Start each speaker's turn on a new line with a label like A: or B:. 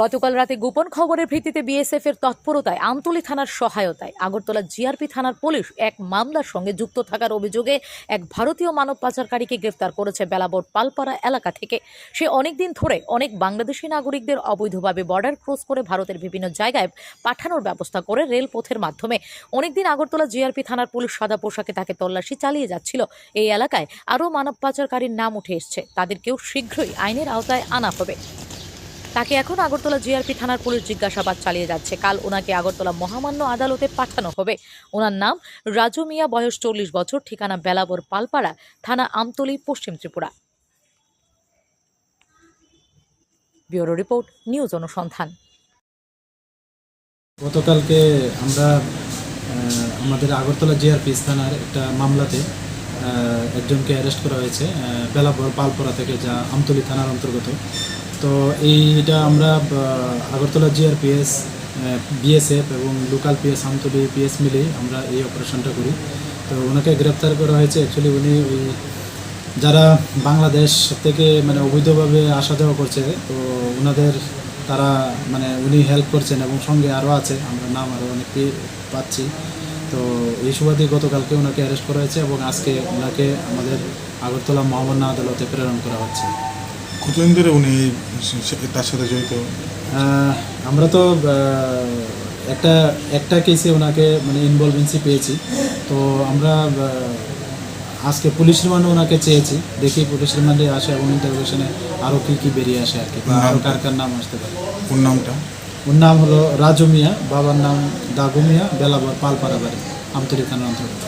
A: গতকাল রাতে গোপন খবরের ভিত্তিতে বিএসএফ এর তৎপরতায় আমতলী থানার সহায়তায় আগরতলা জিআরপি থানার পুলিশ এক মামলার সঙ্গে যুক্ত থাকার অভিযোগে এক ভারতীয় মানব পাচারকারীকে গ্রেফতার করেছে বেলাবোর পালপাড়া এলাকা থেকে। সে অনেকদিন ধরে অনেক বাংলাদেশি নাগরিকদের অবৈধভাবে বর্ডার ক্রস করে ভারতের বিভিন্ন জায়গায় পাঠানোর ব্যবস্থা করে রেলপথের মাধ্যমে। অনেকদিন আগরতলা জিআরপি থানার পুলিশ সাদা পোশাকে তাকে তল্লাশি চালিয়ে যাচ্ছিল। এই এলাকায় আরও মানব পাচারকারীর নাম উঠে এসছে। তাদেরকেও শীঘ্রই আইনের আওতায় আনা হবে। তাকে এখন আগরতলা জিআরপি থানার পুলিশ জিজ্ঞাসাবাদ চালিয়ে যাচ্ছে। কাল ওনাকে আগরতলা মহামান্য আদালতে পাঠানো হবে। ওনার নাম রাজু মিয়া বয়স চল্লিশ বছর ঠিকানা বেলাবর পালপাড়া থানা আমতলি পশ্চিম ত্রিপুরা। ব্যুরো রিপোর্ট নিউজ অনুসন্ধান।
B: গতকালকে আমরা আমাদের আগরতলা জিআরপি থানার একটা মামলাতে একজনকে অ্যারেস্ট করা হয়েছে আহ, বেলাবর পালপোরা থেকে যা আমতলি থানার অন্তর্গত। তো এইটা আমরা আগরতলা জিআরপিএস বিএসএফ এবং লোকাল পিএস আমতলী পিএস মিলেই আমরা এই অপারেশনটা করি। তো ওনাকে গ্রেপ্তার করা হয়েছে অ্যাকচুয়ালি উনি ওই, যারা বাংলাদেশ থেকে মানে অবৈধভাবে আসা যাওয়া করছে, তো ওনাদের তারা মানে উনি হেল্প করছেন এবং সঙ্গে আরও আছে, আমরা নাম আরও অনেকে পাচ্ছি। তো এই সুবাদে গতকালকে ওনাকে অ্যারেস্ট করা হয়েছে এবং আজকে ওনাকে আমাদের আগরতলা মহামান্য আদালতে প্রেরণ করা হচ্ছে।
C: কতদিন ধরে উনি তার সাথে জড়িত?
B: আমরা তো একটা একটা কেসে ওনাকে মানে ইনভলভেন্সি পেয়েছি। তো আমরা আজকে পুলিশ রিমান্ডে ওনাকে চেয়েছি। দেখি পুলিশ রিমান্ডে আসে এবং ইন্টারভিউশনে আরও কী কী বেরিয়ে আসে আর কি আরও কার কার নাম আসতে পারে।
C: ওর নামটা?
B: ওর নাম হলো রাজু মিয়া বাবার নাম দাগু মিয়া বেলাবর পালপাড়া বাড়ি আমতলী থানার অন্তর্গত।